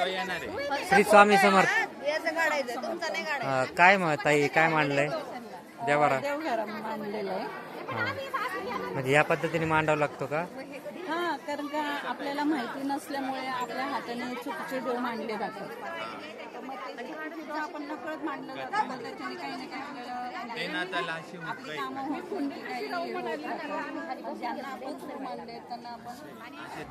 श्री स्वामी समर्थ. काय मग ताई काय मांडलंय? देवारा देवघर मांडलेलं आहे. हा. म्हणजे या पद्धतीने मांडावं लागतो का? हा कारण का आपल्याला माहिती नसल्यामुळे आपल्या हाताने चुकीचे देव मांडले जातात. आपण नकळत मांडलं जातं. मग त्याच्याने काही ना काही आपल्याला आपली कामं होऊन. ज्यांना आपण सुरू मानले त्यांना आपण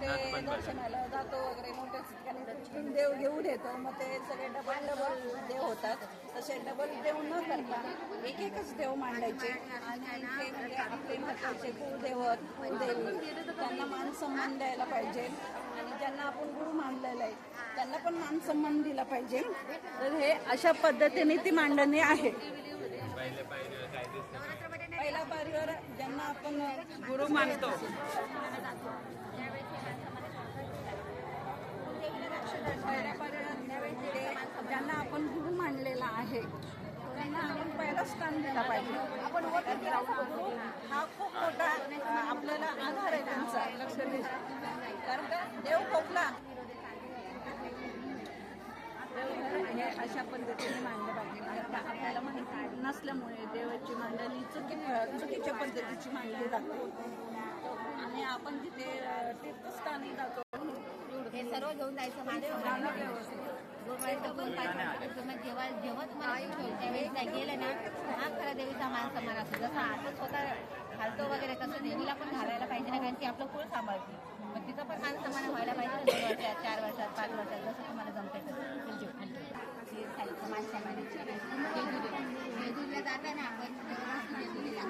ते दर्शनाला जातो वगैरे मोठ्या ठिकाणी देव घेऊन येतो. मग ते सगळे डबल डबल देव होतात. तसे डबल देव न करता एक एकच देव मांडायचे. आणि ते म्हणजे आपले महत्त्वाचे कुलदैवत कुलदेवी. त्यांना मान सन्मान द्यायला पाहिजे. ज्यांना आपण गुरु मानलेलं आहे त्यांना पण मान सन्मान दिला पाहिजे. तर हे अशा पद्धतीने ती मांडणी आहे. पहिल्या पारीवर ज्यांना आपण गुरु मानतो. ज्यांना आपण गुरु मानलेला आहे त्यांना आपण पहिला स्थान दिला पाहिजे. आपण हा खूप मोठा आपल्याला आधार आहे त्यांचा लक्ष देव खोकला अशा पद्धतीने मांडलं पाहिजे. का आपल्याला माहिती नसल्यामुळे देवाची मांडणी चुकी चुकीच्या पद्धतीची मांडली जाते. आणि आपण जिथे तीर्थस्थानी जातो हे सर्व घेऊन जायचं जेव्हा जेव्हा तुम्हाला त्यावेळेस नाही गेलं ना हा खरा देवीचा मान सन्मान असतो. जसं आता स्वतः घालतो वगैरे तसं देवीला पण घालायला पाहिजे ना कारण ती आपलं कुळ सांभाळते. तिचं पण मान सन्मान व्हायला पाहिजे दोन वर्षात चार वर्षात पाच वर्षात जसं तुम्हाला जमतंय तसं. सन्मानाची जेजुरीला जाताना आपण जेजुरीला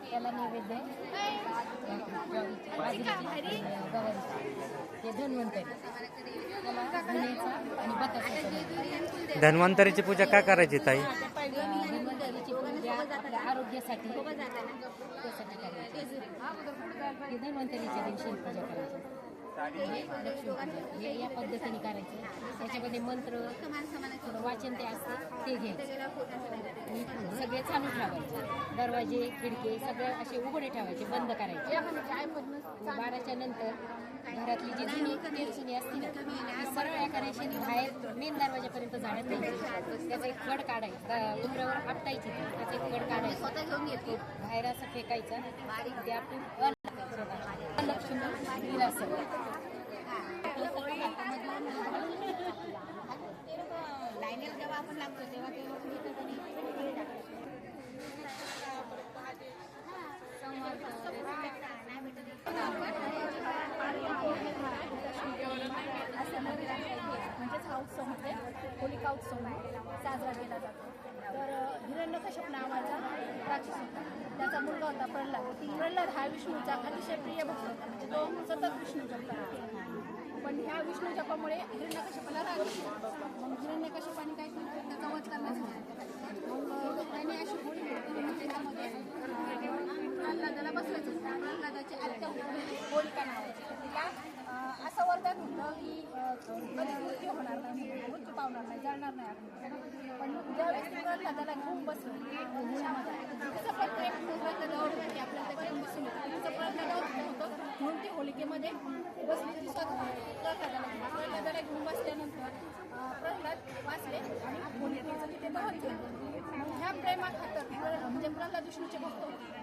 हे त्याला नैवेद्य. गवारीची हे धन्वंतरी धन्वंतरीची पूजा का करायची ताई? पूजा आरोग्यासाठी धन्वंतरीच्या दिवशी पूजा. करायची या पद्धतीने करायची. त्याच्यामध्ये मंत्र थोडं वाचन ते असतं ते घ्यायचं. आणि सगळे चालू ठेवायचे. दरवाजे खिडके सगळे असे उघडे ठेवायचे बंद करायचे. आणि बाराच्या नंतर घरातली जी जुनी तेलचुनी असते ना ती सरळ एका रेषेने बाहेर मेन दरवाजापर्यंत झाडत द्यायची त्याचा एक कड काढायचा उमऱ्यावर आपटायची. त्याचा एक कड काढायचा. स्वतः घेऊन येतो. बाहेर असं फेकायचं. ते आपण लक्ष्मी लाईनीला जेव्हा आपण लागतो तेव्हा ते लोक आणि म्हणजेच हा उत्सव म्हणजे होलिका उत्सव आहे साजरा केला जातो तर हिरण्यकश्यप नावाचा राक्षस होता त्याचा मुलगा होता प्रल्हाद प्रल्हाद हा विष्णूचा अतिशय प्रिय भक्त होता म्हणजे तो सतत विष्णू जप करायचा पण ह्या विष्णू जपामुळे हिरण्यकश्यपाला राग येतो. मग हिरण्यकश्यपाने काय केलं अशी गोळी त्याच्यामध्ये प्रल्हादाला बसवायचं प्रल्हादाची आत्या होती. होलिका तिला असं वरदान होतं की कधी मृत्यू होणार नाही मृत्यू पावणार नाही जाणार नाही पण ज्यावेळेस ती प्रल्हादाला घेऊन बसलं प्रत्येक प्रल्हादावर होतं आपल्याला तिचं प्रल्हादावर होतं म्हणून ती होलिकेमध्ये बसली ती प्रल्हादाला घेऊन बसल्यानंतर अं, प्रल्हाद वाचले आणि होलिकेचं ह्या प्रेमा खातर म्हणजे प्रल्हाद विष्णूचे भक्त होते.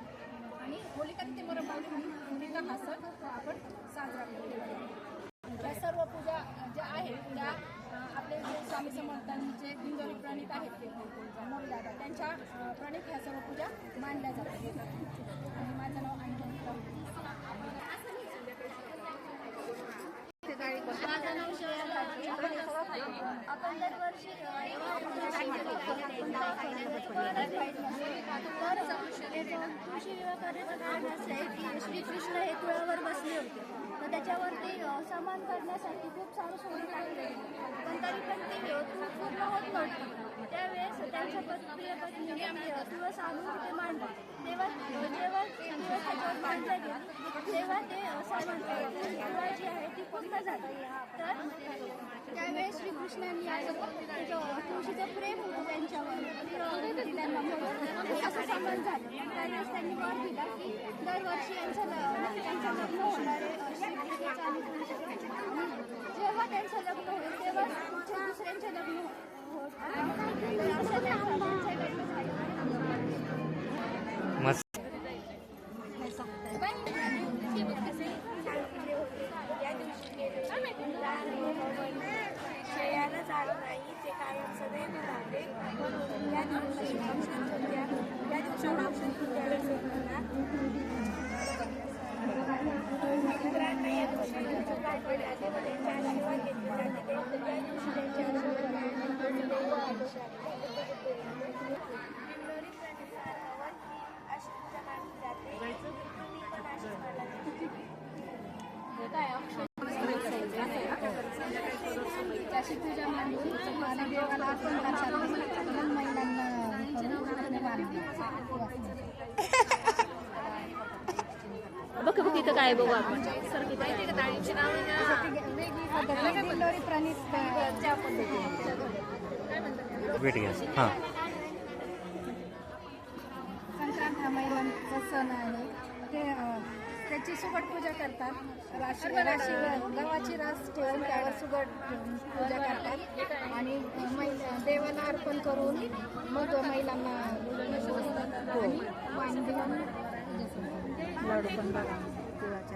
आणि होलिका तिथे मरण पावली म्हणून होलिका हा सण आपण साजरा करतो. या सर्व पूजा ज्या आहेत त्या आपले जे स्वामी समर्थांचे दिंडोरी प्रणित आहेत ते मोरदादा त्यांच्या प्रणित ह्या सर्व पूजा मानल्या जातात. आणि माझं नाव अनुभव माझं नाव श्रेया भाटी. आपण दरवर्षी अ, जेव्हा तुळशी विवाह कार्याचं कारण असं आहे की श्रीकृष्ण हे तुळावर बसले होते. तर त्याच्यावरती समान करण्यासाठी खूप सारं सोडून टाकलं पण तरी पण ते पूर्ण होत नव्हती. त्यावेळेस त्यांच्या पत्नी प्रिय तुळस आणून तिथे मांडलं. तेव्हा जेव्हा ते तुळस त्याच्यावर मांडलं गेलं तेव्हा ते असं जी आहे ती पूर्ण झाली तर त्यावेळेस श्रीकृष्णांनी तुळशीचं प्रेम होतं त्यांच्यावर त्यांना म्हणून असं समज झालं त्यावेळेस त्यांनी वर दिला की दरवर्षी यांचं ल- त्यांचं लग्न होणार आहे श्रीकृष्णाचं आणि तुळशीचं. आणि जेव्हा त्यांचं लग्न होईल तेव्हा पुढच्या दुसऱ्यांचे लग्न हो- होत तर असं त्यांचं त्यांचं लग्न झालं मस्त श्रेयाला जात नाही ते कायम सदैव राहते म्हणून या दिवशी अक्षयतृतीया या दिवसाला अक्षयतृतीयाला सोडताना मित्रांना या दिवशी घरचं काय पडले व त्यांच्या आशीर्वाद घेतले जाते या दिवशी त्यांच्या आशीर्वाद देव आदेशाने किल्लोरी प्रतिसार हवन ही अशी पूजा मानली जाते तुम्ही पण अशीच मानला त्याची पूजा मांडून आणि देवाला अर्पण करतात लहान महिलांना करून मानली बघ बघ इथं काय बघू आपण. सर किती माहिती का डाळीची नाव वेगळी त्या पद्धतीने. भेट घ्या हां. संक्रांत हा महिलांचा सण आहे. ते अं, त्याची सुगड पूजा करतात. राशी राशी गव्हाची रास ठेवून त्यावर ठेवून पूजा करतात. आणि महिला देवाला अर्पण करून मग महिलांना आणि वाण देऊन बघा देवाचे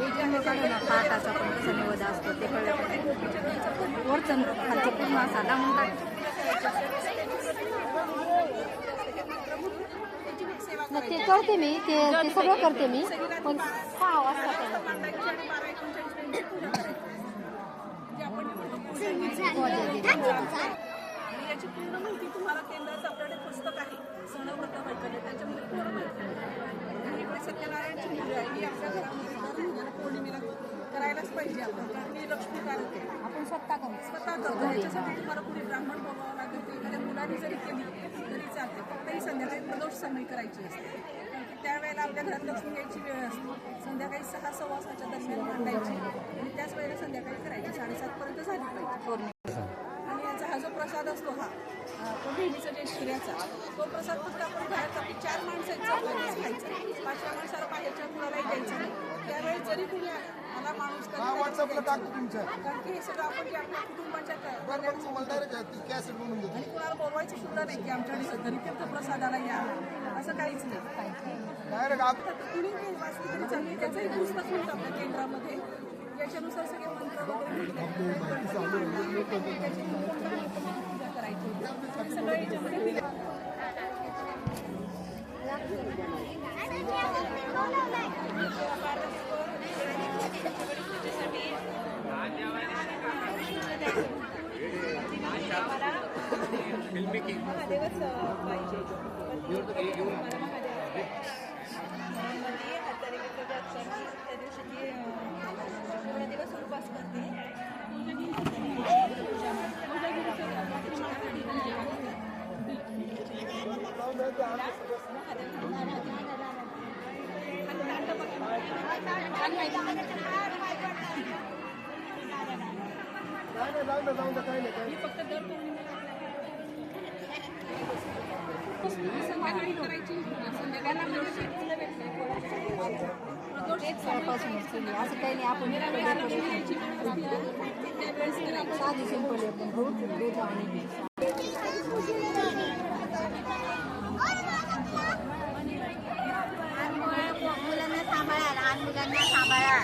पण कसा निवड असतो ते कळलं वरचं खालचं पूर्ण असा लावून ते करते मी ते ते सगळं करते मी पण सहा वाजता केलं. आणि याची पूर्ण माहिती तुम्हाला केंद्राचं आपल्याकडे पुस्तक आहे सणव्रत वैकल्य त्याच्यामध्ये पूर्ण माहिती आहे आणि इकडे सत्यनारायणची पूजा आहे ही आपल्या घरामध्ये दर महिन्याला पौर्णिमेला करायलाच पाहिजे आपण कारण ती लक्ष्मीकारक आहे आपण स्वतः करू स्वतः करतो याच्यासाठी तुम्हाला कुणी ब्राह्मण बोलावं लागेल ते एखाद्या मुलाने जरी केली तरी चालते फक्तही संध्याकाळी प्रदोष समय करायची असते त्यावेळेला आपल्या घरात लक्ष्मी घ्यायची वेळ असते. संध्याकाळी सहा सव्वा सहाच्या दरम्यान मांडायची आणि त्याच वेळेला संध्याकाळी करायची साडेसातपर्यंत झाली पाहिजे आणि याचा हा जो प्रसाद असतो हा तो नेहमीचा जे शिऱ्याचा तो प्रसाद फक्त आपण घरात आपली चार माणसं आहेत खायचा. पाचव्या माणसाला बाहेरच्या कुणालाही द्यायचं नाही. त्यावेळेस जरी कुणी आला माणूस तरी कारण की हे सगळं आपण जे आपल्या कुटुंबाच्या आणि कुणाला बोलवायचं सुद्धा नाही की आमच्याकडे घरी तीर्थ प्रसादाला या. असं काहीच नाही. तर कुणी वाचलं तरी चालेल त्याचंही पुस्तक मिळतं आपल्या केंद्रामध्ये. याच्यानुसार सगळे मंत्र वगैरे मिळतात. त्याची कोणत्या मंत्राची पूजा करायची हे सगळं याच्यामध्ये दिलं महादेवच पाहिजे मला महादेवमध्ये हत्यारिकेचं जे असतं त्या दिवशी ती अं, पूर्ण दिवस उपवास करते जाऊन द्या काही नाही काही संध्याकाळी करायची. संध्याकाळी सकाळपासूनच केली असं काही नाही आपण साधी सिंपल दूध दूध आणि मुलांना सांभाळा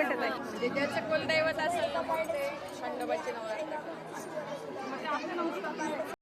लहान म्हणजे कुलदैवत असेल तर मग ते खंडोबाची नवरात्र